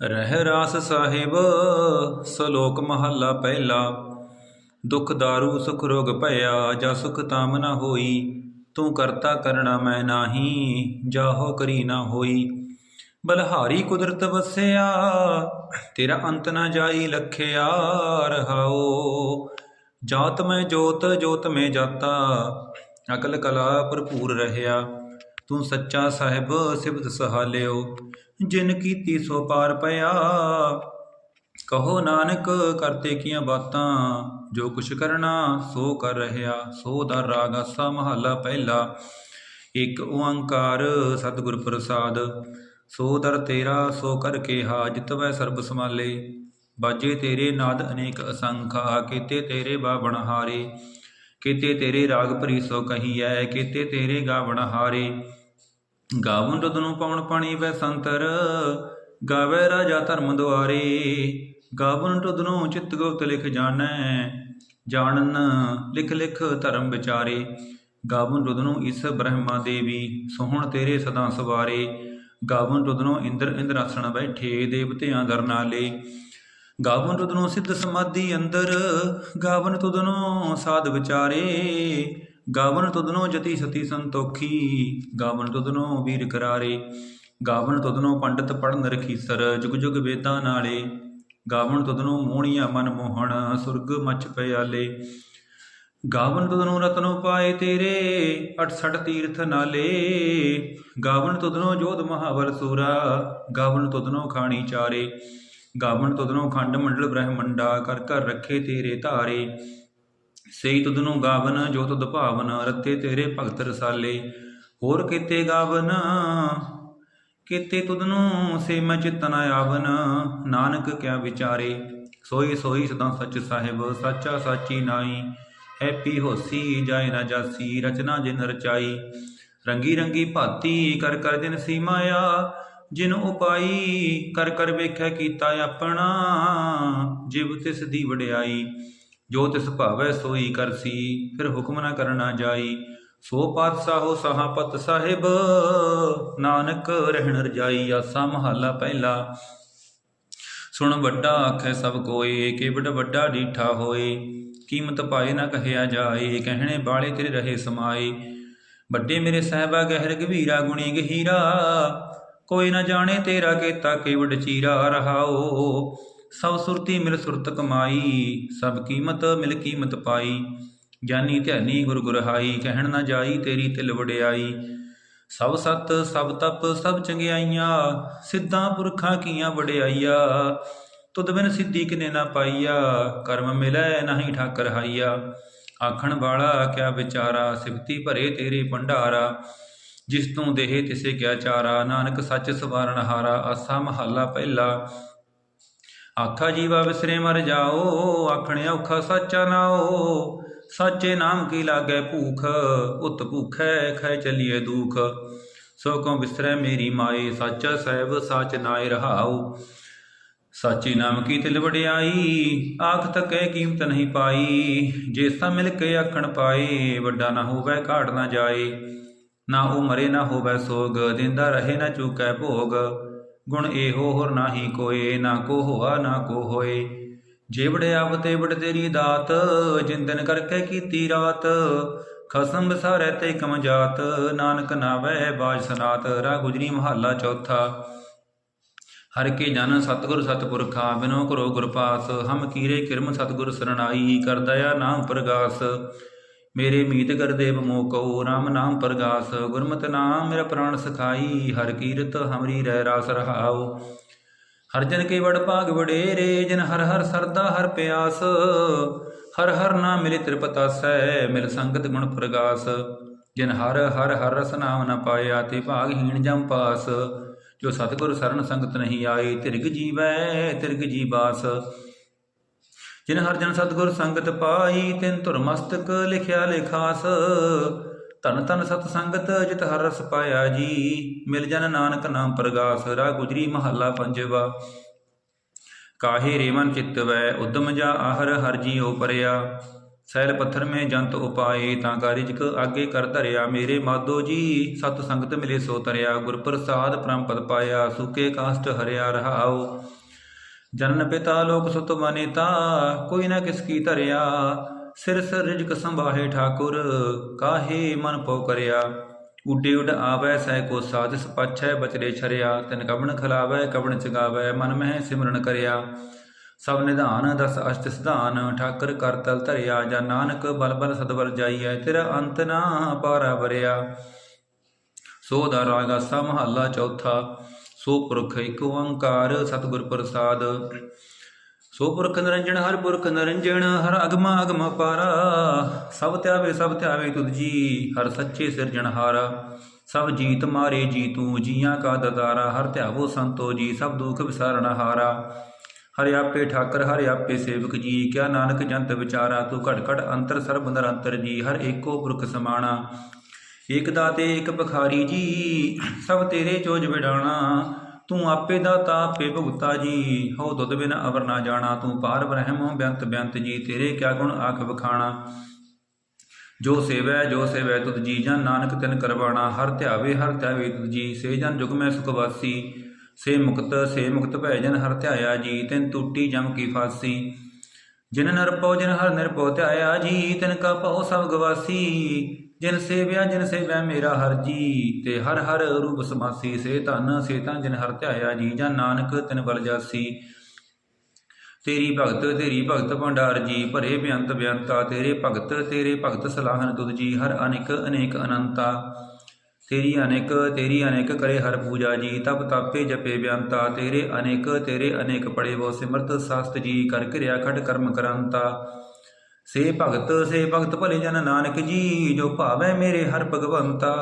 ਰਹਿ ਰਾਸ ਸਾਹਿਬ, ਸ਼ਲੋਕ ਮਹੱਲਾ ਪਹਿਲਾ। ਦੁਖ ਦਾਰੂ, ਸੁਖ ਰੋਗ ਭਇਆ, ਜਾ ਸੁਖ ਤਾਮ ਨਾ ਹੋਈ, ਤੂੰ ਕਰਤਾ ਕਰਣਾ ਮੈਂ ਨਾਹੀ, ਜਾਹੋ ਕਰੀ ਨਾ ਹੋਈ। ਬਲਹਾਰੀ ਕੁਦਰਤ ਵਸਿਆ, ਤੇਰਾ ਅੰਤ ਨਾ ਜਾਈ ਲਖਿਆ, ਰਹਾਓ। ਜਾਤ ਮੈਂ ਜੋਤ ਜੋਤ ਮੈਂ ਜਾਤਾ, ਅਕਲ ਕਲਾ ਭਰਪੂਰ ਰਹਿਆ। ਤੂੰ ਸੱਚਾ ਸਾਹਿਬ ਸਿਬਤ ਸਹਾਲਿਓ ਜਿਨ ਕੀਤੀ ਸੋ ਪਾਰ ਪਿਆ। ਕਹੋ ਨਾਨਕ, ਕਰਤੇ ਕੀਆਂ ਬਾਤਾਂ, ਜੋ ਕੁਛ ਕਰਨਾ, ਸੋ ਕਰ ਰਹਿਆ। ਸੋ ਦਾ ਰਾਗ ਆਸਾ ਮਹੱਲਾ ਪਹਿਲਾ। ਇੱਕ ਓੰਕਾਰ ਸਤਿਗੁਰ ਪ੍ਰਸਾਦ। ਸੋ ਦਰ ਤੇਰਾ, ਸੋ ਕਰ ਕੇ ਹਾਜਤ ਵੈ ਸਰਬ ਸਮਾਲੇ ਬਾਜੇ ਤੇਰੇ ਨਾਦ ਅਨੇਕ ਅਸੰਖਾ ਕੀਤੇ ਤੇਰੇ ਬਾਵਣ ਹਾਰੇ। ਕੀਤੇ ਤੇਰੇ ਰਾਗ ਭਰੀ ਸੋ ਕਹੀਐ, ਕੀਤੇ ਤੇਰੇ ਗਾਵਣ ਹਾਰੇ। ਗਾਵਨ ਤੁਧ ਨੂੰ ਪਵਨ ਪਾਣੀ ਵੈ ਸੰਤਰ, ਗਾਵੇ ਰਾਜਾ ਧਰਮ ਦੁਆਰੇ। ਗਾਵਨ ਤੁਧ ਚਿਤ ਗੁਪਤ ਲਿਖ ਜਾਣੈ, ਜਾਣਨ ਲਿਖ ਲਿਖ ਧਰਮ ਵਿਚਾਰੇ। ਗਾਵਨ ਤੁਧ ਇਸ ਬ੍ਰਹਮਾ ਦੇਵੀ, ਸੋਹਣ ਤੇਰੇ ਸਦਾ ਸਵਾਰੇ। ਗਾਵਨ ਤੁਧ ਇੰਦਰ ਇੰਦਰਾਸਣ ਬੈਠੇ, ਦੇਵਤਿਆਂ ਦਰ ਨਾਲੇ। ਗਾਵਨ ਤੁਧ ਨੂੰ ਸਿੱਧ ਸਮਾਧੀ ਅੰਦਰ, ਗਾਵਨ ਤੁਧ ਸਾਧ ਵਿਚਾਰੇ। ਗਾਵਨ ਤੁਧ ਜਤੀ ਸਤੀ ਸੰਤੋਖੀ, ਗਾਵਨ ਤੁਧ ਵੀਰ ਕਰਾਰੇ, ਗਾਵਨ ਤੁਧ ਪੰਡਤ ਪੜਨ ਰਖੀਸਰ ਜੁਗ ਜੁਗ ਵੇਦਾਂ ਨਾਲੇ, ਗਾਵਨ ਤੁਧ ਨੂੰ ਮਨ ਮੋਹਣ, ਸੁਰਗ ਮਚ ਪਿਆਲੇ। ਗਾਵਨ ਤੁਧ ਰਤਨੋ ਪਾਏ ਤੇਰੇ 68 ਤੀਰਥ ਨਾਲੇ। ਗਾਵਨ ਤੁਧ ਜੋਧ ਮਹਾਵਰ ਸੂਰਾ, ਗਾਵਨ ਤੁਧ ਖਾਣੀ ਚਾਰੇ। ਗਾਵਨ ਤੁਧ ਖੰਡ ਮੰਡਲ ਬ੍ਰਹਮੰਡਾ ਕਰ ਕਰ ਰੱਖੇ ਤੇਰੇ ਧਾਰੇ। ਸਈ ਤੁਧ ਗਾਵਨ, ਜੋ ਤੁਧ ਭਾਵਨ ਰੱਤੇ ਤੇਰੇ ਭਗਤ ਰਸਾਲੇ। ਹੋਰ ਕੀਤੇ ਗਾਵਨ, ਕੀਤੇ ਤੁਧ ਸੇ ਮੈਂ ਚਿਤਨ ਆਵਨ। ਨਾਨਕ ਕਿਆ ਵਿਚਾਰੇ, ਸੋਈ ਸੋਈ ਸਦਾ ਸੱਚ ਸਾਹਿਬ, ਸਾਚਾ ਸਾਚੀ ਨਾਈ ਹੈਪੀ ਹੋਸੀ ਜਾਏ ਨਾ ਜਾਸੀ, ਰਚਨਾ ਜਿਨ ਰਚਾਈ। ਰੰਗੀ ਰੰਗੀ ਭਾਤੀ, ਕਰ ਕਰ ਦਿਨ ਸੀ ਜਿਨ ਉਪਾਈ, ਕਰ ਕਰ ਵੇਖਿਆ ਕੀਤਾ ਆਪਣਾ। ਜਿਵ ਤਿਸ ਦੀ ਵਡਿਆਈ। ਜੋ ਤਿਸ ਭਾਵੈ ਸੋਈ ਕਰਸੀ ਫਿਰ ਹੁਕਮ ਨਾ ਕਰਨਾ ਜਾਈ। ਸੋ ਪਾਤਸ਼ਾਹੋ ਸਹਾਪਤ ਸਾਹਿਬ, ਨਾਨਕ ਰਹਿਣ ਰਜਾਈ, ਆਸਾ ਮਹੱਲਾ ਪਹਿਲਾ। ਸੁਣ ਵੱਡਾ ਆਖੈ ਸਭ ਕੋਏ ਕਿਵੜ ਵੱਡਾ ਡੀਠਾ ਹੋਏ। ਕੀਮਤ ਪਾਏ ਨਾ ਕਹਿਆ ਜਾਏ, ਕਹਿਣੇ ਬਾਲੇ ਤੇਰੇ ਰਹੇ ਸਮਾਏ। ਵੱਡੇ ਮੇਰੇ ਸਹਿਬਾ ਗਹਿਰ ਗਭੀਰਾ ਗੁਣੀ ਗਹੀਰਾ। ਕੋਈ ਨਾ ਜਾਣੇ ਤੇਰਾ ਕੀਤਾ ਕਿਵੜ ਚੀਰਾ ਰਹਾਓ। ਸਭ ਸੁਰਤੀ ਮਿਲ ਸੁਰਤ ਕਮਾਈ, ਸਭ ਕੀਮਤ ਮਿਲ ਕੀਮਤ ਪਾਈ। ਗਿਆਨੀ ਧਿਆਨੀ ਗੁਰ ਗੁਰਹਾਈ, ਕਹਿਣ ਨਾ ਜਾਈ ਤੇਰੀ ਤਿਲ ਵਡਿਆਈ। ਸਭ ਸਤ, ਸਭ ਤਪ, ਸਭ ਚੰਗਿਆਈਆਂ, ਸਿੱਧਾਂ ਪੁਰਖਾਂ ਕੀਆਂ ਵਡਿਆਈਆ। ਤੁਧ ਬਿਨ ਸਿੱਧੀ ਕਿਨੇ ਨਾ ਪਾਈਆ, ਕਰਮ ਮਿਲੈ ਨਹੀਂ ਠਾਕਰ ਹਾਈਆ। ਆਖਣ ਵਾਲਾ, ਕਿਆ ਵਿਚਾਰਾ, ਸਿਫਤੀ ਭਰੇ ਤੇਰੇ ਭੰਡਾਰਾ। ਜਿਸ ਤੋਂ ਦੇਹ ਤਿਸੇ ਕਿਆ ਚਾਰਾ, ਨਾਨਕ ਸੱਚ ਸਵਾਰਨ ਹਾਰਾ, ਆਸਾ ਮਹੱਲਾ ਪਹਿਲਾ। ਆਖਾ ਜੀਵਾ ਵਿਸਰੇ ਮਰ ਜਾਓ, ਆਖਣੇ ਔਖਾ ਸਾਚਾ ਨਾਓ ਸਾਚੇ ਨਾਮ ਕੀ ਲਾਗੇ ਭੂਖ, ਉਤ ਭੂਖੈ ਖੈ ਚਲੀਏ ਦੁਖ। ਸੋ ਕੋ ਵਿਸਰੈ ਮੇਰੀ ਮਾਏ, ਸਾਚਾ ਸਹਿਬ ਸਾਚ ਨਾਏ ਰਹਾਉ। ਸਾਚੀ ਨਾਮ ਕੀ ਤਿਲ ਵਡਿਆਈ, ਆਖ ਤਕੈ ਕੀਮਤ ਨਹੀਂ ਪਾਈ। ਜੇ ਸਾ ਮਿਲ ਕੇ ਆਖਣ ਪਾਏ, ਵੱਡਾ ਨਾ ਹੋਵੇ ਘਾਟ ਨਾ ਜਾਏ। ਨਾ ਉਹ ਮਰੇ ਨਾ ਹੋਵੇ ਸੋਗ, ਦਿੰਦਾ ਰਹੇ ਨਾ ਚੁਕੈ ਭੋਗ। ਗੁਣ ਇਹੋ ਹੋਰ ਨਾਹੀ ਕੋਏ, ਨਾ ਕੋ ਹੋਆ, ਨਾ ਕੋ ਹੋਏ। ਜੇ ਵੜਿਆ ਤੇ ਤੇਰੀ ਦਾਤ ਜਿੰਦਨ ਕਰਕੇ ਕੀਤੀ ਰਾਤ। ਖਸਮ ਬਸਾਰੈ ਤੇ ਕਮ ਜਾਤ, ਨਾਨਕ ਨਾਵੈ ਬਾਜ ਸਨਾਤ ਰਾ ਗੁਜਰੀ ਮਹੱਲਾ ਚੌਥਾ। ਹਰ ਕੇ ਜਨ ਸਤਗੁਰ ਸਤਪੁਰਖਾ, ਬਿਨੋ ਕਰੋ ਗੁਰਪਾਸ ਹਮ ਕੀਰੇ ਕਿਰਮ ਸਤਗੁਰ ਸਰਣਾਈ, ਕਰ ਦਇਆ ਨਾਮ ਪ੍ਰਗਾਸ। ਮੇਰੇ ਮੀਤ ਗੁਰਦੇਵ ਮੋਕਉ RAM ਨਾਮ ਪ੍ਰਗਾਸ, ਗੁਰਮਤਿ ਨਾਮ ਮੇਰਾ ਪ੍ਰਾਣ ਸਖਾਈ, ਹਰ ਕੀਰਤ ਹਮਰੀ ਰਹਿ ਰਾਸ ਰਹਾਉ। ਹਰ ਜਨ ਕੇ ਵਡ ਭਾਗ ਵਡੇਰੇ, ਜਿਨ ਹਰ ਹਰ ਸਰਦਾ ਹਰ ਪਿਆਸ। ਹਰ ਹਰ ਨਾਮ ਮਿਲੇ ਤ੍ਰਿਪਤਾਸੈ, ਮਿਲ ਸੰਗਤ ਗੁਣ ਪ੍ਰਗਾਸ। ਜਿਨ ਹਰ ਹਰ ਹਰ ਰਸ ਨਾਮ ਨ ਪਾਇਆ, ਤੇ ਭਾਗਹੀਣ ਜਮ ਪਾਸ। ਜੋ ਸਤਿਗੁਰ ਸਰਨ ਸੰਗਤ ਨਹੀਂ ਆਏ, ਤਿਰਗ ਜੀਵੈ, ਤਿਰਗ ਜੀਬਾਸ ਜਿਨ ਹਰ ਜਨ ਸਤਿਗੁਰ ਸੰਗਤ ਪਾਈ, ਤਿਨ ਧੁਰ ਮਸਤਕ ਲਿਖਿਆ ਲੇਖਾਸ ਧਨ ਧਨ ਸਤ ਸੰਗਤ, ਜਿਤ ਹਰ ਰਸ ਪਾਇਆ ਜੀ। ਮਿਲ ਜਨ ਨਾਨਕ ਨਾਮ ਪ੍ਰਗਾਸ ਰਾ ਗੁਜਰੀ ਮਹੱਲਾ ਪੰਜਵਾ। ਕਾਹੇ ਰੇ ਮਨ ਵੈ, ਉਦਮ ਜਾ ਆਹਰ ਹਰ ਜੀਉ ਪਰਿਆ। ਸੈਲ ਪੱਥਰ ਮੇ ਜੰਤ ਉਪਾਏ, ਤਾਂ ਕਾ ਰਿਜਕ ਆਗੇ ਕਰ ਧਰਿਆ ਮੇਰੇ ਮਾਧੋ ਜੀ। ਸਤ ਸੰਗਤ ਮਿਲੇ ਸੋ ਤਰਿਆ, ਗੁਰ ਪ੍ਰਸਾਦ ਪਰਮ ਪਦ ਪਾਇਆ, ਸੁਕੇ ਕਾਸ਼ਟ ਹਰਿਆ ਰਹਾਉ। ਜਨਨ ਪਿਤਾ ਲੋਕ ਸੁਤ ਮਨਿਤਾ, ਕੋਈ ਨਾ ਕਿਸ ਕੀ ਧਰਿਆ। ਸਿਰ ਸਿਰ ਰਿਜਕ ਸੰਭਾਹੇ ਠਾਕੁਰ, ਕਾਹੇ ਮਨ ਪਉ ਕਰਿਆ। ਉਡੇ ਉਡ ਆਵੈ ਸਹਿ ਕੋ ਸਾਜਸ, ਪਛੈ ਬਚਰੇ ਛਰਿਆ। ਤਿਨ ਕਬਣ ਖਲਾਵੈ, ਕਬਣ ਚਗਾਵੈ, ਮਨ ਮਹਿ ਸਿਮਰਨ ਕਰਿਆ। ਸਭ ਨਿਧਾਨ ਦਸ ਅਸ਼ਟ ਸਿਧਾਨ, ਠਾਕਰ ਕਰ ਤਲ ਧਰਿਆ। ਜਾਂ ਨਾਨਕ ਬਲ ਬਲ ਸਦਵਰ ਜਾਈਐ, ਤੇਰਾ ਅੰਤ ਨਾ ਪਾਰਾ ਵਰਿਆ। ਸੋ ਦਾ ਰਾਗ ਮਹੱਲਾ ਚੌਥਾ। ਸੋ ਪੁਰਖ ਇਕ ਓੰਕਾਰ ਸਤਿਗੁਰ ਪ੍ਰਸਾਦ। ਸੋ ਪੁਰਖ ਨਿਰੰਜਨ, ਹਰ ਪੁਰਖ ਨਿਰੰਜਣ ਹਰ ਅਗਮ ਅਗਮ ਪਾਰਾ। ਸਭ ਧਿਆਵੇ ਸਭ ਧਿਆਵੇ ਤੁਧ ਜੀ, ਹਰ ਸੱਚੇ ਸਿਰਜਣਹਾਰਾ ਸਭ ਜੀਤ ਮਾਰੇ ਜੀ, ਤੂੰ ਜੀਆਂ ਕਾ ਦਦਾਰਾ ਹਰ ਧਿਆਵੋ ਸੰਤੋ ਜੀ, ਸਭ ਦੁਖ ਵਿਸਾਰਣਹਾਰਾ ਹਰਿ। ਆਪੇ ਠਾਕਰ, ਹਰਿ ਆਪੇ ਸੇਵਕ ਜੀ, ਕਿਆ ਨਾਨਕ ਜੰਤ ਵਿਚਾਰਾ। ਤੂੰ ਘਟ ਘਟ ਅੰਤਰ ਸਰਬ ਨਿਰੰਤਰ ਜੀ, ਹਰ ਏਕੋ ਪੁਰਖ ਸਮਾਣਾ। ਏਕ ਦਾਤੇ, ਇਕ ਬਖਾਰੀ ਜੀ, ਸਭ ਤੇਰੇ ਚੋਜ ਵਿਡਾਣਾ ਤੂੰ ਆਪੇ ਦਾਤਾ, ਆਪੇ ਭੁਗਤਾ ਜੀ। ਹੋ ਦੁੱਧ ਬਿਨ ਅਵਰ ਨਾ ਜਾਣਾ। ਤੂੰ ਪਾਰ ਬ੍ਰਹਮ ਬੇਅੰਤ ਬੇਅੰਤ ਜੀ। ਤੇਰੇ ਕਿਆ ਗੁਣ ਆਖ ਬਖਾਣਾ ਜੋ ਸੇਵੈ ਜੋ ਸੇਵੈ ਤੁਧ ਜੀ। ਜਨ ਨਾਨਕ ਤਿਨ ਕਰਵਾਣਾ। ਹਰ ਧਿਆਵੇ ਹਰ ਧਿਆਵੇ ਤੁਧ ਜੀ। ਸੇ ਜਨ ਜੁਗ ਮੈਂ ਸੁਖ ਵਾਸੀ। ਸੇ ਮੁਕਤ ਸੇ ਮੁਕਤ ਭੈ ਜਨ ਹਰ ਧਿਆਇਆ ਜੀ। ਤਿਨ ਟੂਟੀ ਜਮ ਕੀ ਫਾਸੀ। ਜਿਨ ਨਰਪਉ, ਜਿਨ ਹਰ ਨਿਰਭਉ ਧਿਆਇਆ ਜੀ। ਤਿਨ ਕਾ ਭਉ ਸਭ ਗਵਾਸੀ ਜਿਨ ਸੇਵਿਆ, ਜਿਨ ਸੇਵੈ ਮੇਰਾ ਹਰ ਜੀ, ਤੇ ਹਰ ਹਰ ਰੂਪ ਸਮਾਸੀ, ਸੇ ਧਨ, ਸੇ ਤਾਂ ਜਿਨ ਹਰ ਧਿਆਇਆ ਜੀ, ਜਾਂ ਨਾਨਕ ਤਿਨ ਬਲ ਜਾਸੀ। ਤੇਰੀ ਭਗਤ ਤੇਰੀ ਭਗਤ ਭੰਡਾਰ ਜੀ, ਭਰੇ ਬੇਅੰਤ ਬੇਅੰਤਾ ਤੇਰੇ ਭਗਤ ਤੇਰੇ ਭਗਤ ਸਲਾਹਨ ਤੁਧ ਜੀ, ਹਰ ਅਨੇਕ ਅਨੇਕ ਅਨੰਤਾ। ਤੇਰੀ ਅਨੇਕ ਤੇਰੀ ਅਨੇਕ ਕਰੇ ਹਰ ਪੂਜਾ ਜੀ, ਤਪ ਤਾਪੇ ਜਪੇ ਬੇਅੰਤਾ ਤੇਰੇ ਅਨੇਕ ਤੇਰੇ ਅਨੇਕ ਪੜੇ ਵੋ ਸਿਮਰਤ ਸਾਸਤ ਜੀ, ਕਰ ਕਿਰਿਆ ਖਟ ਕਰਮ ਕਰੰਤਾ। ਸੇ ਭਗਤ ਸੇ ਭਗਤ ਭਲੇ ਜਨ ਨਾਨਕ ਜੀ, ਜੋ ਭਾਵੈ ਮੇਰੇ ਹਰ ਭਗਵੰਤਾ।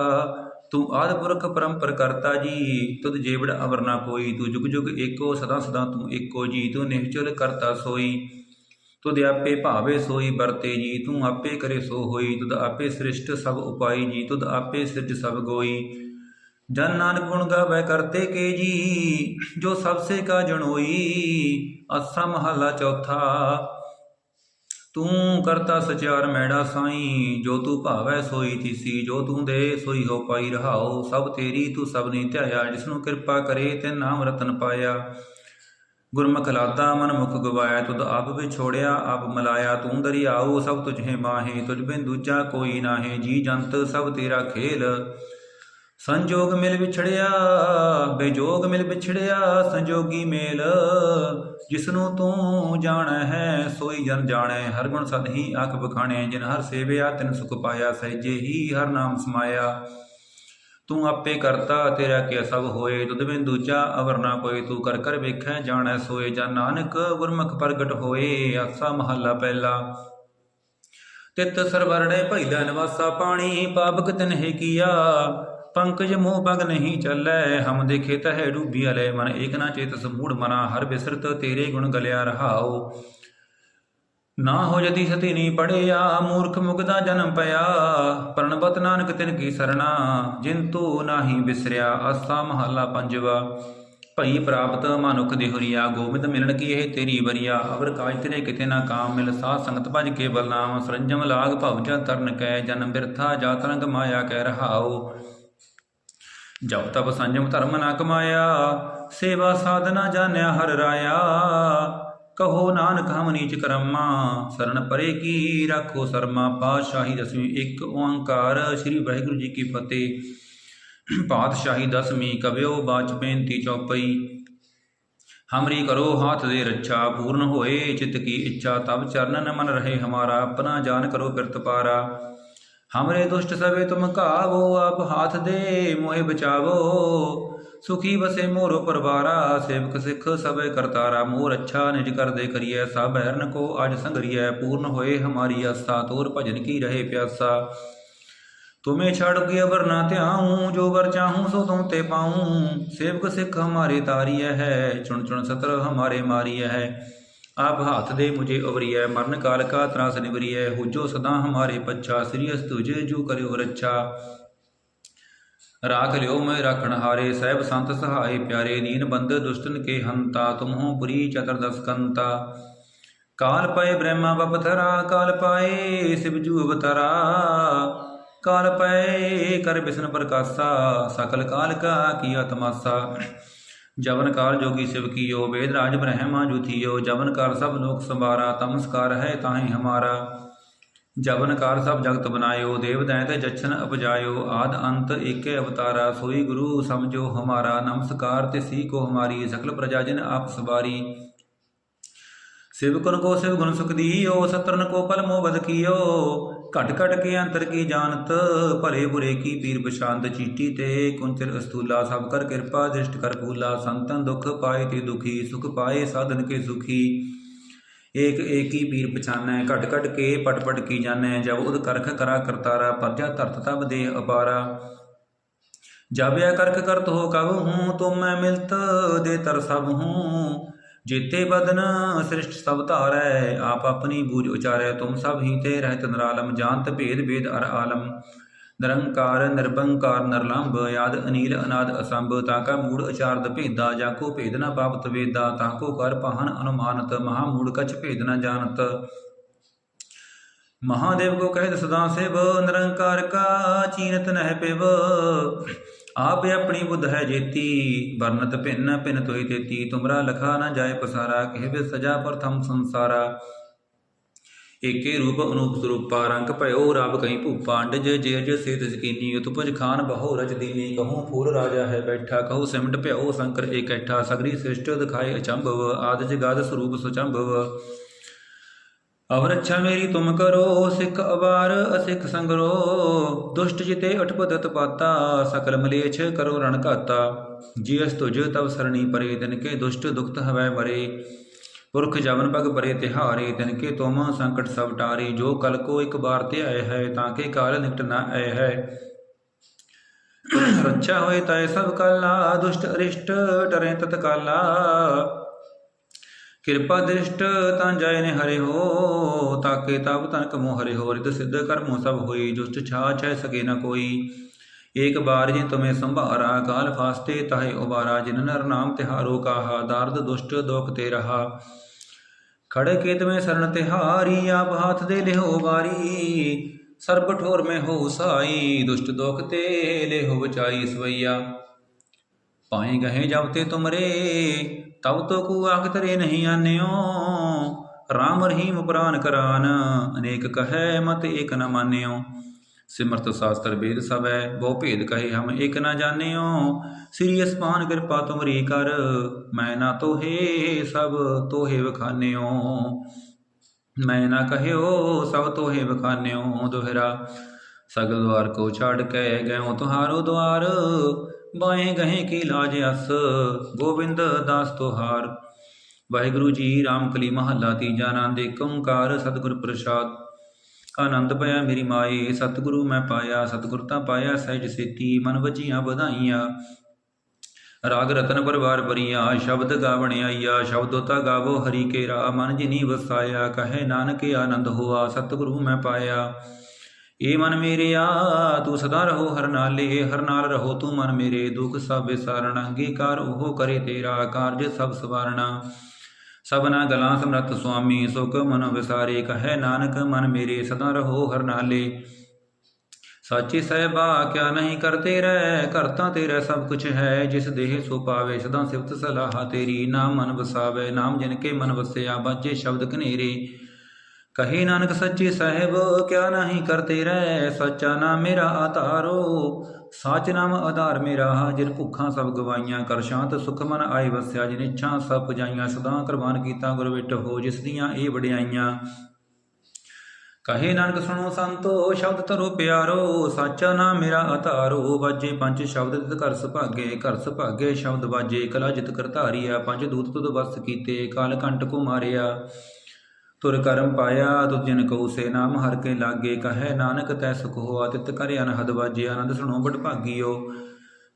ਤੂੰ ਆਦ ਪੁਰਖ ਪਰੰਪਰ ਕਰਤਾ ਜੀ, ਤੁਧ ਜੇਵੜ ਅਵਰ ਨਾ ਕੋਈ। ਤੂੰ ਜੁਗ ਜੁਗ ਏਕੋ, ਸਦਾ ਸਦਾ ਤੂੰ ਏਕੋ ਜੀ, ਤੂੰ ਨਿਹਚਲ ਕਰਤਾ ਸੋਈ। ਤੁਧ ਆਪੇ ਭਾਵੇ ਸੋਈ, ਵਰਤੇ ਜੀ, ਤੂੰ ਆਪੇ ਕਰੇ ਸੋ ਹੋਈ। ਤੁਧ ਆਪੇ ਸ੍ਰਿਸ਼ਟ ਸਭ ਉਪਾਈ ਜੀ, ਤੁਧ ਆਪੇ ਸਿਰਜ ਸਭ ਗੋਈ। ਜਨ ਨਾਨਕ ਗੁਣ ਗਾਵੇ ਕਰਤੇ ਕੇ ਜੀ, ਜੋ ਸਭ ਸੇ ਕਾ ਜਣੋਈ। ਅਸਾ ਮਹੱਲਾ ਚੌਥਾ ਤੂੰ ਕਰਤਾ ਸਚਿਆਰ ਮੈੜਾ ਸਾਈ, ਜੋ ਤੂੰ ਭਾਵੈ ਸੋਈ ਤੀਸੀ ਜੋ ਤੂੰ ਦੇ ਸੋਈ ਹੋ ਪਾਈ ਰਹਾਓ ਸਭ ਤੇਰੀ ਤੂੰ ਸਭ ਨੇ ਧਿਆਇਆ ਜਿਸ ਨੂੰ ਕਿਰਪਾ ਕਰੇ ਤੇ ਨਾਮ ਰਤਨ ਪਾਇਆ। ਗੁਰਮੁਖ ਲਾਤਾ ਮਨ ਮੁਖ ਗਵਾਇਆ, ਤੁਧ ਆਪ ਵਿਛੋੜਿਆ, ਆਪ ਮਲਾਇਆ, ਤੂੰ ਦਰਿਆਓ ਸਭ ਤੁਝੇ ਮਾਹੇ, ਤੁਝ ਬਿਨ ਦੂਜਾ ਕੋਈ ਨਾਹੇ, ਜੀ ਜੰਤ ਸਭ ਤੇਰਾ ਖੇਲ। ਸੰਜੋਗ ਮਿਲ ਵਿਛੜਿਆ, ਬੇਜੋਗ ਮਿਲ ਵਿਛੜਿਆ, ਸੰਜੋਗੀ ਮੇਲ। ਜਿਸਨੂੰ ਤੂੰ ਜਾਣੈ ਹੈ, ਸੋਈ ਜਨ ਜਾਣੈ। ਹਰ ਗੁਣ ਸਦ ਹੀ ਆਖ ਬਖਾਣੈ ਜਿਨ ਹਰ ਸੇਵਿਆ, ਤਿਨ ਸੁਖ ਪਾਇਆ, ਸਹਿਜੇ ਹੀ ਹਰ ਨਾਮ ਸਮਾਇਆ। ਤੂੰ ਆਪੇ ਕਰਤਾ, ਤੇਰਾ ਕੀ ਸਭ ਹੋਏ। ਤੁਧ ਬਿਨ ਦੂਜਾ ਅਵਰ ਨਾ ਕੋਈ। ਤੂੰ ਕਰ ਕਰ ਵੇਖੈ, ਜਾਣੈ ਸੋਏ ਜਾਂ ਨਾਨਕ। ਗੁਰਮੁਖ ਪ੍ਰਗਟ ਹੋਏ, ਆਸਾ ਮਹੱਲਾ ਪਹਿਲਾ। ਤਿਤ ਸਰਵਰਣੇ ਭੈਲਾ ਨਿਵਾਸਾ ਪਾਣੀ, ਪਾਪਕ ਤਨਹਿ ਕੀਆ। ਪੰਕਜ ਮੋਹ ਪਗ ਨਹੀਂ ਚੱਲੈ, ਹਮ ਦੇਖੇ ਤਹਿ ਡੂਬੀ ਅਲੇ। ਮਨ ਏਕ ਨਾ ਚੇਤਸ ਮੂੜ ਮਨਾ, ਹਰ ਬਿਸਰਤ ਤੇਰੇ ਗੁਣ ਗਲਿਆ ਰਹਾਉ। ਨਾ ਹੋ ਜਤੀ ਸਤੀ ਨੀ ਪੜਿਆ, ਮੂਰਖ ਮੁਕਦਾ ਜਨਮ ਪਿਆ। ਪ੍ਰਣਬਤ ਨਾਨਕ ਤਿਨ ਕੀ ਸਰਣਾ, ਜਿਨ ਤੂ ਨਾਹੀ ਬਿਸਰਿਆ, ਆਸਾ ਮਹੱਲਾ ਪੰਜਵਾ। ਭਈ ਪ੍ਰਾਪਤ ਮਨੁਖ ਦੇਹੁਰੀਆ ਗੋਬਿੰਦ ਮਿਲਣ ਕੀ ਇਹ ਤੇਰੀ ਬਰੀਆ। ਅਵਰ ਕਾਜ ਤੇਰੇ ਕਿਤੇ ਨਾ ਕਾਮ ਮਿਲ ਸਾਧ ਸੰਗਤ ਭਜ ਕੇ ਬਲਨਾਮ ਸਰੰਜਮ ਲਾਗ ਭਵਜਾ ਤਰਨ ਕੈ, ਜਨਮ ਬਿਰਥਾ ਜਾ ਤਰੰਗ ਮਾਇਆ ਕਹਿ ਰਹਾਉ। ਜਪ ਤਪ ਸੰਜਮ ਧਰਮ ਨਾ ਕਮਾਇਆ, ਸੇਵਾ ਸਾਧਨਾ ਜਾਣਿਆ ਹਰ ਰਾਇਆ। ਕਹੋ ਨਾਨਕ ਹਮ ਨੀਚ ਕਰਮਾ ਸਰਣ ਪਰੇ ਕੀ ਰੱਖੋ ਸਰਮਾ। ਪਾਤਸ਼ਾਹੀ ਦਸਵੀਂ ਇੱਕ ਓੰਕਾਰ, ਸ੍ਰੀ ਵਾਹਿਗੁਰੂ ਜੀ ਕੀ ਫਤਿਹ। ਪਾਤਸ਼ਾਹੀ ਦਸਵੀਂ ਕਵਿਓ ਬਾਚ ਬੇਨਤੀ ਚੌਪਈ। ਹਮਰੀ ਕਰੋ ਹਾਥ ਦੇ ਰੱਛਾ, ਪੂਰਨ ਹੋਏ, ਚਿਤ ਕੀ ਇੱਛਾ ਤਬ ਚਰਨ ਮਨ ਰਹੇ ਹਮਾਰਾ। ਆਪਣਾ ਜਾਨ ਕਰੋ ਕਿਰਤ ਪਾਰਾ। ਹਮਰੇ ਦੁਸ਼ਟ ਸਵੇ ਤੁਮ ਘਾਵੋ ਆਪ ਹਾਥ ਦੇ ਮੋਹਿ ਬਚਾਵੋ ਸੁਖੀ ਵਸੇ ਮੋਰੋ ਪਰਵਾਰਾ ਸੇਵਕ ਸਿੱਖ ਸਭੇ ਕਰਤਾਰਾ ਮੋਰ ਅੱਛਾ ਨਿਜ ਕਰਦੇ ਕਰੀਐ ਸਭ ਹਰਨ ਕੋ ਅਜ ਸੰਗਰੀਐ ਪੂਰਨ ਹੋਏ ਹਮਾਰੀ ਆਸਾ ਤੋਰ ਭਜਨ ਕੀ ਰਹੇ ਪਿਆਸਾ ਤੁਮੇ ਛੜ ਕੇ ਅਵਰ ਨਾ ਧਿਆਉ ਜੋ ਵਰ ਚਾਹੂੰ ਸੋ ਤੁਮ ਤੇ ਪਾਉ ਸੇਵਕ ਸਿੱਖ ਹਮਾਰੇ ਤਾਰੀਐ ਹੈ ਚੁਣ ਚੁਣ ਸਤਰ ਹਮਾਰੇ ਮਾਰੀਐ ਹੈ ਆਪ ਹਾਥ ਦੇ ਮੁਝੇ ਉਵਰੀਐ ਮਰਨ ਕਾਲ ਕਾ ਤਰਾਸ ਨਿਵਰੀਐ, ਹੁਜੋ ਸਦਾ ਹਮਾਰੇ ਪੱਛਾ ਸ੍ਰੀਅਸ ਤੁਝੇ ਜੋ ਕਰਿਓ ਰੱਛਾ। ਰਾਖ ਲਿਓ ਮੈਂ ਰਾਖਣ ਹਾਰੇ, ਸਹਿਬ ਸੰਤ ਸਹਾਏ ਪਿਆਰੇ ਦੀਨ ਬੰਦ ਦੁਸ਼ਟਨ ਕੇ ਹੰਤਾ, ਤੁਮਹੋ ਪੁਰੀ ਚਤਰਦਸ ਕੰਤਾ ਕਾਲ ਪਏ ਬ੍ਰਹਮਾ ਬਪਥਰਾ, ਕਾਲ ਪਾਏ ਸਿਵਜੂ ਅਵਤਾਰਾ। ਕਾਲ ਪਏ ਕਰ ਬਿਸ਼ਨ ਪ੍ਰਕਾਸ਼ਾ, ਸਕਲ ਕਾਲ ਕਾ ਕੀਆ ਤਮਾਸਾ ਜਵਨਕਾਰ ਜੋਗੀ ਸਿਵ ਕੀਓ, ਵੇਦ ਰਾਜ ਬ੍ਰਹਮਾ ਜੁਥੀਓ, ਜਵਨ ਕਾਲ ਸਭ ਲੋਕ ਸੰਭਾਰਾ, ਤਮਸਕਾਰ ਹੈ ਤਾਹੀ ਹਮਾਰਾ। ਜਵਨ ਸਭ ਜਗਤ ਬਨਾਇਓ, ਦੇਵ ਦੈਂਤ ਜਛਨ ਅਪਜਾਇਓ, ਆਦ ਅੰਤ ਏਕੇ ਅਵਤਾਰਾ, ਸੋਈ ਗੁਰੂ ਸਮਝੋ ਹਮਾਰਾ। ਨਮਸਕਾਰ ਤੇ ਸੀ ਕੋ ਹਮਾਰੀ ਸਕਲ ਪ੍ਰਜਾ ਜਨ ਆਪ ਸਵਾਰੀ। ਸਿਵਕਨ ਕੋ ਸਿਵ ਗੁਣ ਸੁਖ ਦੀਓ ਸਤਰਨ ਕੋ ਪਲ ਮੋਹ ਬਦ ਕੀਓ। ਘਟ ਘਟ ਕੇ ਅੰਤਰ ਕੀ ਜਾਣਤ, ਭਲੇ ਬੁਰੇ ਕੀ ਪੀਰ ਪਛਾਨਤ ਚੀਟੀ ਤੇ, ਕੁੰਚਲ ਅਸਤੂਲਾ ਸਭ ਕਰ ਕਿਰਪਾ, ਦ੍ਰਿਸ਼ਟ ਕਰ ਭੂਲਾ, ਸੰਤਨ ਦੁਖ ਪਾਏ ਤੇ ਦੁਖੀ, ਸੁਖ ਪਾਏ, ਸਾਧਨ ਕੇ ਸੁਖੀ। ਏਕ ਏਕੀ ਪੀਰ ਪਛਾਨੈ, ਘਟ ਘਟ ਕੇ ਪਟ ਪਟ ਕੀ ਜਾਣੈ, ਜਬ ਉਦ ਕਰਖ ਕਰਾ ਕਰਤਾਰਾ ਪਰਜਾ ਧਰਤ ਤਬ ਦੇ ਅਪਾਰਾ। ਜਬ ਕਰਖ ਕਰਤ ਹੋ ਕਬ ਹੂੰ, ਤੁਮ ਮੈਂ ਮਿਲਤ ਦੇ ਤਰ ਸਭ ਹੂੰ। ਜੀਤੇ ਬਦਨ ਸ੍ਰਿਸ਼ਟ ਸਭ ਧਾਰੈ, ਆਪ ਆਪਣੀ ਬੂਝ ਉਚਾਰੈ, ਤੁਮ ਸਭ ਹੀ ਤੇ ਰਹਿਤ ਨਰਾਲਮ, ਜਾਣਤ ਭੇਦ ਭੇਦ ਅਰ ਆਲਮ। ਨਿਰੰਕਾਰ ਨਿਰਭੰਕਾਰ ਨਿਰਲੰਭ, ਆਦ ਅਨੀਲ, ਅਨਾਦ ਅਸੰਭ ਤਾਕਾ ਮੂੜ ਅਚਾਰਦ ਭੇਦਾ, ਜਾ ਕੋ ਭੇਦ ਨਾ ਪਾਵਤ ਵੇਦਾ ਤਾਕੋ ਕਰ ਪਹਨ ਅਨੁਮਾਨਤ, ਮਹਾ ਮੂੜ ਕਛ ਭੇਦ ਨ ਜਾਣਤ। ਮਹਾਦੇਵ ਕੋ ਕਹਿ ਸਦਾ ਸੇਵ, ਨਿਰੰਕਾਰ ਕਾ ਚੀਨਤ ਨਹਿ ਪਿਵ। ਆਪ ਆਪਣੀ ਬੁੱਧ ਹੈ ਜੇਤੀ, ਵਰਨਤ ਭਿੰਨ ਭਿੰਨ ਤੋਈ ਤੇਤੀ, ਤੁਮਰਾ ਲਖਾ ਨ ਜਾਏ ਪਸਾਰਾ, ਕਹਿ ਸਜਾ ਪ੍ਰਥਮ ਸੰਸਾਰਾ। ਏਕੇ ਰੂਪ ਅਨੂਪ ਸਰੂਪਾ, ਰੰਗ ਭਇਓ ਰਬ ਕਹੀਂ ਭੂਪਾ ਅੰਡਜ ਜੇ ਸੇਤ ਸਕੀਨੀ, ਉਤਪਜ ਖਾਨ ਬਹੁ ਰਚ ਦੀਨੀ, ਕਹੂੰ ਫੂਲ ਰਾਜਾ ਹੈ ਬੈਠਾ, ਕਹੂ ਸਿਮਟ ਭਇਓ ਸ਼ੰਕਰ ਏਕੈਠਾ, ਸਗਰੀ ਸ੍ਰਿਸ਼ਟ ਦਿਖਾਏ ਅਚੰਭਵ ਆਦਿ ਜਗਾਦ ਸਰੂਪ ਸੁਚੰਭਵ। ਅਵਰ ਅੱਛਾ ਮੇਰੀ ਤੁਮ ਕਰੋ, ਸਿੱਖ ਅਵਾਰ, ਅਸਿੱਖ ਸੰਗਰੋ। ਦੁਸ਼ਟ ਜਿਤੇ ਅਠਪਦਤ ਪਾਤਾ, ਸਕਲ ਮਲੇਛ ਕਰੋ ਰਣ ਘਾਤਾ। ਜੀਸ ਤੁਜ ਤਵ ਸਰਣੀ ਪਰੇ ਦਿਨ ਕੇ ਦੁਸ਼ਟ ਦੁਖਤ ਹਵੈ ਮਰੇ। ਪੁਰਖ ਜਵਨ ਪਗ ਪਰੇ ਤਿਹਾਰੇ, ਤਿਨ ਕੇ ਤੁਮ ਸੰਕਟ ਸਭ ਟਾਰੇ। ਜੋ ਕਲ ਕੋ ਇੱਕ ਬਾਰ ਤੇ ਆਏ ਹੈ, ਤਾਂ ਕੇ ਕਾਲ ਨਿਕਟ ਨਾ ਆਏ ਹੈ। ਰੱਛਾ ਹੋਏ ਤੈ ਸਭ ਕਲਾ, ਦੁਸ਼ਟ ਅਰਿਸ਼ਟ, ਡਰੇ ਤਤ ਕਿਰਪਾ ਦ੍ਰਿਸ਼ਟ ਤਾਂ ਜਾਏ ਨੇ ਹਰੇ ਹੋ ਤਾਕੇ ਤਬ ਤਨਕ ਮੋ ਹਰੇ ਹੋ ਰਿਤ ਸਿੱਧ ਕਰਮੋ ਸਭ ਹੋਈ, ਜੁਸ਼ਟ ਛਾ ਛੈ ਸਕੇ ਨ ਕੋਈ। ਏਕ ਬਾਰ ਜੇ ਤੁਮੇ ਸੰਭਾਰਾ, ਕਾਲ ਫਾਸਤੇ ਤਾਹੇ ਉਬਾਰਾ, ਜਿਨ ਨਰ ਨਾਮ ਤਿਹਾਰੋ ਕਾਹਾ, ਦਰਦ ਦੁਸ਼ਟ ਦੋਖ ਤੇ ਰਹਾ। ਖੜੇ ਕੇਤ ਮੈਂ ਸਰਣ ਤਿਹਾਰੀ, ਆਪ ਹਾਥ ਦੇ ਲਿਹੋ ਵਾਰੀ। ਸਰਬ ਠੋਰ ਮੈਂ ਹੋ ਸਾਈ, ਦੁਸ਼ਟ ਦੁਖ ਤੇ ਲਿਹੋ ਬਚਾਈ ਸਵਈਆ। ਪਾਏ ਗਏ ਜਬ ਤੇ ਤੁਮਰੇ ਤਬ ਤੋ ਕੂ ਆਖ ਨਹੀਂ ਆਨਿਓ, ਰਾਮ ਰਹੀਮ ਪ੍ਰਾਨ ਕਰਾਨ, ਅਨੇਕ ਕਹੈ ਮਤ ਏਕ ਨ ਮਾਨਿਓ। ਸਿਮਰਤ ਸ਼ਾਸਤਰ ਵੇਦ ਸਭੈ ਬਹੁ ਭੇਦ ਕਹੇ ਹਮ ਏਕ ਨ ਜਾਣਿਓ। ਸ੍ਰੀ ਅਸਮਾਨ ਕਿਰਪਾ ਤੁਮਰੀ ਕਰ, ਮੈਂ ਨਾ ਤੋਹੇ ਸਭ ਤੋਹੇ ਵਖਾਨਿਓ। ਮੈਂ ਨਾ ਕਹਿਓ, ਸਭ ਤੋਹੇ ਵਖਾਨਿਓ ਦੁਹਰਾ। ਸਗਲ ਦਵਾਰ ਕੋ ਛਾੜ ਕੇ ਗਇਓ ਤੁਹਾਰੋ ਦਵਾਰ ਬਾਏ ਗਹੇ ਕੀ ਲਾਜ ਅਸ, ਗੋਬਿੰਦ ਦਾਸ ਤੁਹਾਰ। ਵਾਹਿਗੁਰੂ ਜੀ ਰਾਮ ਕਲੀ ਮਹੱਲਾ ਤੀਜਾ ਨਾਮ ਦੇ ਓੰਕਾਰ ਸਤਿਗੁਰ ਪ੍ਰਸਾਦ। ਆਨੰਦ ਪਿਆ ਮੇਰੀ ਮਾਏ, ਸਤਿਗੁਰੂ ਮੈਂ ਪਾਇਆ, ਸਤਿਗੁਰ ਤਾਂ ਪਾਇਆ, ਸਹਿਜ ਸੇਤੀ ਮਨ ਵਜੀਆਂ ਵਧਾਈਆਂ। ਰਾਗ ਰਤਨ ਪਰਵਾਰ ਬਰੀਆ ਸ਼ਬਦ ਗਾਵਣ ਆਈਆ, ਸ਼ਬਦੋ ਤਾ ਗਾਵੋ ਹਰੀ ਕੇ ਰਾ ਮਨ ਜਿਨੀ ਵਸਾਇਆ, ਕਹੇ ਨਾਨਕ ਆਨੰਦ ਹੋਆ, ਸਤਿਗੁਰੂ ਮੈਂ ਪਾਇਆ। ਏ ਮਨ ਮੇਰਿਆ ਤੂੰ ਸਦਾ ਰਹੋ ਹਰ ਨਾਲੇ, ਹਰ ਨਾਲ ਰਹੋ ਤੂੰ ਮਨ ਮੇਰੇ, ਦੁਖ ਸਭ ਵਿਸਾਰਣ, ਅੰਗੀਕਾਰ ਉਹ ਕਰੇ ਤੇਰਾ ਕਾਰਜ ਸਭ ਸਵਾਰਣਾ। ਸਭਨਾ ਗਲਾਂ ਸਮਰਤ ਸੁਆਮੀ, ਸੁਖ ਮਨ ਵਿਸਾਰੇ, ਕਹੈ ਨਾਨਕ ਮਨ ਮੇਰੇ, ਸਦਾ ਰਹੋ ਹਰ ਨਾਲੇ। ਸਾਚੀ ਸਹਿਬਾ, ਕਿਆ ਨਹੀਂ ਕਰਤੇ ਰਹਿ ਕਰਤਾ ਤੇਰਾ ਸਭ ਕੁਛ ਹੈ। ਜਿਸ ਦੇਹ ਸੋ ਪਾਵੇ, ਸਦਾ ਸਿਫਤ ਸਲਾਹਾ ਤੇਰੀ। ਨਾਮ ਮਨ ਵਸਾਵੇ, ਨਾਮ ਜਿਨ ਕੇ ਮਨ ਵਸਿਆ ਬਾਜੇ ਸ਼ਬਦ ਕਨੇਰੇ ਕਹੇ ਨਾਨਕ ਸੱਚੇ ਸਾਹਿਬ, ਕਿਆ ਨਹੀਂ ਕਰਤੇ ਰਹਿ? ਸੱਚਾ ਨਾਮ ਮੇਰਾ ਆਧਾਰੋ। ਸਾਚ ਨਾਮ ਆਧਾਰ ਮੇਰਾ, ਜਿਨ ਭੁੱਖਾਂ ਸਭ ਗਵਾਈਆਂ ਕਰ ਸ਼ਾਂਤ ਸੁਖ ਮਨ ਆਏ ਵਸਿਆ, ਜਿਨ ਇੱਛਾ ਸਭ ਪੁਜਾਈਆਂ, ਸਦਾ ਕੁਰਬਾਨ ਕੀਤਾ ਗੁਰ ਵਿਟ ਹੋ, ਜਿਸ ਦੀਆਂ ਇਹ ਵਡਿਆਈਆਂ। ਕਹੇ ਨਾਨਕ ਸੁਣੋ ਸੰਤੋ, ਸ਼ਬਦ ਤਰੋ ਪਿਆਰੋ। ਸਾਚਾ ਨਾਮ ਮੇਰਾ ਆਧਾਰੋ। ਵਾਜੇ ਪੰਜ ਸ਼ਬਦ ਤਿਤ ਘਰ ਸੁਭਾਗੇ ਘਰ ਸੁਭਾਗੇ ਸ਼ਬਦ ਵਾਜੇ, ਕਲਾ ਜਿਤ ਕਰਧਾਰੀਆ ਪੰਜ ਦੂਤ ਤੁਦ ਵਸ ਕੀਤੇ, ਕਾਲ ਕੰਟ ਕੋ ਮਾਰਿਆ। ਤੁਰ ਕਰਮ ਪਾਇਆ ਤੁਧ ਜਿਨ ਕਉ ਸੇ ਨਾਮ, ਹਰ ਕੇ ਲਾਗੇ ਕਹੈ, ਨਾਨਕ ਤੈ ਸੁਖ ਹੋਆ ਤਿਤ ਕਰਿ ਅਨਹਦ ਵਾਜੇ, ਆਨੰਦ ਸੁਣੋ ਬਟ ਭਾਗੀਓ।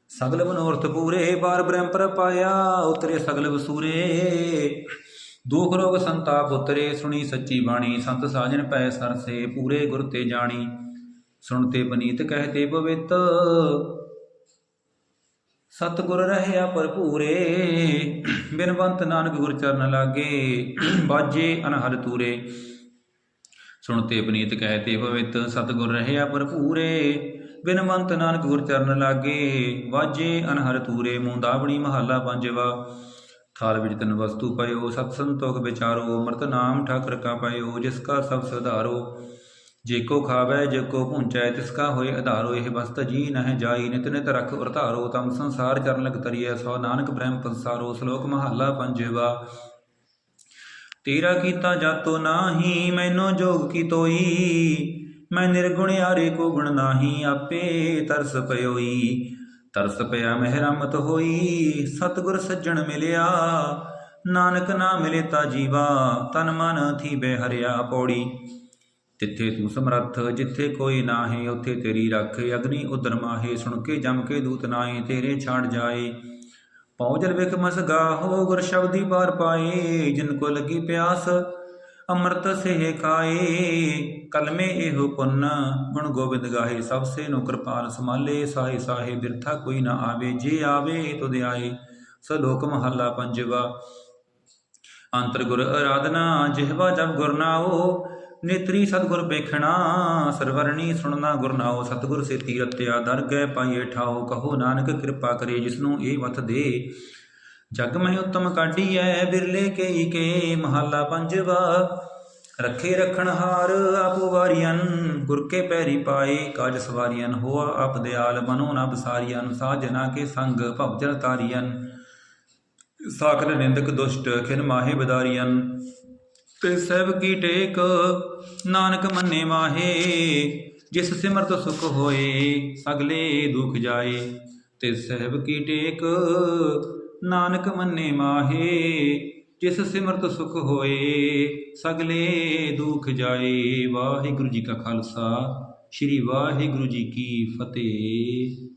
ਸਗਲ ਮਨੋਰਥ ਪੂਰੇ, ਬਾਰ ਬ੍ਰਹਮ ਪਰ ਪਾਇਆ, ਉਤਰੇ ਸਗਲ ਵਸੂਰੇ। ਦੁਖ ਰੋਗ ਸੰਤਾਪ ਉਤਰੇ, ਸੁਣੀ ਸੱਚੀ ਬਾਣੀ, ਸੰਤ ਸਾਜਨ ਪੈ ਸਰਸੇ, ਪੂਰੇ ਗੁਰ ਤੇ ਜਾਣੀ। ਸੁਣਤੇ ਬਨੀਤ ਕਹਤੇ ਪਵਿੱਤ ਸਤਿਗੁਰ ਰਹਿਆ ਭਰਪੂਰੇ, ਬਿਨਵੰਤ ਨਾਨਕ ਗੁਰ ਚਰਨ ਲਾਗੇ, ਬਾਜੇ ਅਨਹਦ ਤੂਰੇ। ਸੁਣਤੇ ਬਨੀਤ ਕਹਤੇ ਪਵਿੱਤ, ਸਤਿਗੁਰ ਰਹਿਆ ਭਰਪੂਰੇ, ਬਿਨਵੰਤ ਨਾਨਕ ਗੁਰ ਚਰਨ ਲਾਗੇ ਵਾਜੇ ਅਨਹਰ ਤੂਰੇ, ਮੂੰਦਾਵਣੀ ਮਹੱਲਾ ਪੰਜਵਾ। ਥਾਲ ਵਿੱਚ ਤਨ ਵਸਤੂ ਪਇਓ ਸਤ ਸੰਤੋਖ ਵਿਚਾਰੋ, ਅੰਮ੍ਰਿਤ ਨਾਮ ਠਾਕਰ ਕਾ ਪਇਓ, ਜਿਸ ਕਾ ਸਭ ਸੁਧਾਰੋ। ਜੇ ਕੋ ਖਾਵੈ, ਜੇ ਕੋ ਪੁੰਚੈ ਤਿਸ ਹੋਏ ਆਧਾਰੋ, ਇਹ ਵਸਤ ਜੀ ਨਹਿ ਜਾਈ, ਨਿਤ ਨਿਤ ਰਖ ਵਰਤਾਰੋ ਤਮ ਸੰਸਾਰ ਚਰਨ ਲਗ ਤਰੀਐ, ਸੋ ਨਾਨਕ ਬ੍ਰਹਮ ਪੰਸਾਰੋ, ਸ਼ਲੋਕ ਮਹੱਲਾ ਪੰਜਵਾ। ਤੇਰਾ ਕੀਤਾ ਜਾਤੋ ਨਾਹੀ, ਮੈਨੋ ਜੋਗ ਕੀ ਤੋਈ? ਮੈਂ ਨਿਰਗੁਣ ਆਰੇ ਕੋ ਗੁਣ ਨਾਹੀ, ਆਪੇ ਤਰਸ ਪਇਓਈ ਤਰਸ ਪਿਆ ਮਹਿਰਮਤ ਹੋਈ, ਸਤਿਗੁਰ ਸੱਜਣ ਮਿਲਿਆ। ਨਾਨਕ ਨਾ ਮਿਲੇ ਤਾ ਜੀਵਾ, ਤਨ ਮਨ ਥੀ ਹਰਿਆ ਪੌੜੀ। ਤਿੱਥੇ ਤੂੰ ਸਮਰੱਥ, ਜਿੱਥੇ ਕੋਈ ਨਾਹੀ, ਉੱਥੇ ਤੇਰੀ ਰੱਖ ਅਗਨੀ ਉਦਰ ਮਾਹੇ, ਸੁਣ ਕੇ ਜਮ ਕੇ ਦੂਤ ਨਾਹੀ, ਤੇਰੇ ਛਾੜ ਜਾਏ। ਪੌਜਲ ਵਿਖ ਮਸਗਾ ਹੋ ਗੁਰ ਸ਼ਬਦੀ ਪਾਰ ਪਾਏ, ਜਿਨ ਕੋ ਲਗੀ ਪਿਆਸ, ਅੰਮ੍ਰਿਤ ਸੇ ਖਾਏ। ਕਲਮੇ ਇਹੋ ਪੁੰਨ, ਗੁਣ ਗੋਬਿੰਦ ਗਾਹੇ, ਸਭ ਸੇ ਨੂੰ ਕਿਰਪਾਲ ਸਮਾਲੇ ਸਾਹੇ ਸਾਹੇ ਬਿਰਥਾ ਕੋਈ ਨਾ ਆਵੇ, ਜੇ ਆਵੇ ਤੁਧ ਆਏ, ਸਲੋਕ ਮਹੱਲਾ ਪੰਜਵਾ। ਅੰਤਰ ਗੁਰ ਆਰਾਧਨਾ ਜਿਹਵਾ ਜਬ ਗੁਰ ਨੇਤਰੀ ਸਤਗੁਰ ਵੇਖਣਾ, ਸਰਵਰਣੀ ਸੁਣਨਾ ਗੁਰ ਨਾਓ ਸਤਗੁਰ ਸੇ ਤੀਰਤਿਆ ਦਰ ਗਏ ਪਾਈਏ ਠਾਓ ਕਹੋ ਨਾਨਕ ਕਿਰਪਾ ਕਰੇ ਜਿਸਨੂੰ ਇਹ ਵਤ ਦੇ। ਜਗ ਮਹਿ ਉਤਮ ਕਾਢੀਐ, ਬਿਰਲੇ ਕੇਈ ਕੇ ਮਹੱਲਾ ਪੰਜਵਾ। ਰੱਖੇ ਰਖਣ ਹਾਰ ਆਪ ਵਾਰੀਅਨ, ਗੁਰ ਕੇ ਪੈਰੀ ਪਾਏ ਕਾਜ ਸਵਾਰੀਅਨ, ਹੋਆ ਆਪ ਦਿਆਲ ਮਨੋ ਨਾ ਬਸਾਰੀਅਨ, ਸਾਜਨਾ ਕੇ ਸੰਗ ਭਵਜਲ ਤਾਰੀਅਨ। ਸਾਖਰ ਨਿੰਦਕ ਦੁਸ਼ਟ ਖਿਨ ਮਾਹੇ ਬਦਾਰੀਅਨ। ਤੇ ਸਭ ਕੀ ਟੇਕ, ਨਾਨਕ ਮੰਨੇ ਮਾਹੇ, ਜਿਸ ਸਿਮਰਤ ਸੁਖ ਹੋਏ, ਸਗਲੇ ਦੁਖ ਜਾਏ। ਤੇ ਸਹਿਬ ਕੀ ਟੇਕ, ਨਾਨਕ ਮੰਨੇ ਮਾਹੇ, ਜਿਸ ਸਿਮਰਤ ਸੁਖ ਹੋਏ, ਸਗਲੇ ਦੁਖ ਜਾਏ। ਵਾਹਿਗੁਰੂ ਜੀ ਕਾ ਖਾਲਸਾ, ਸ੍ਰੀ ਵਾਹਿਗੁਰੂ ਜੀ ਕੀ ਫਤਿਹ।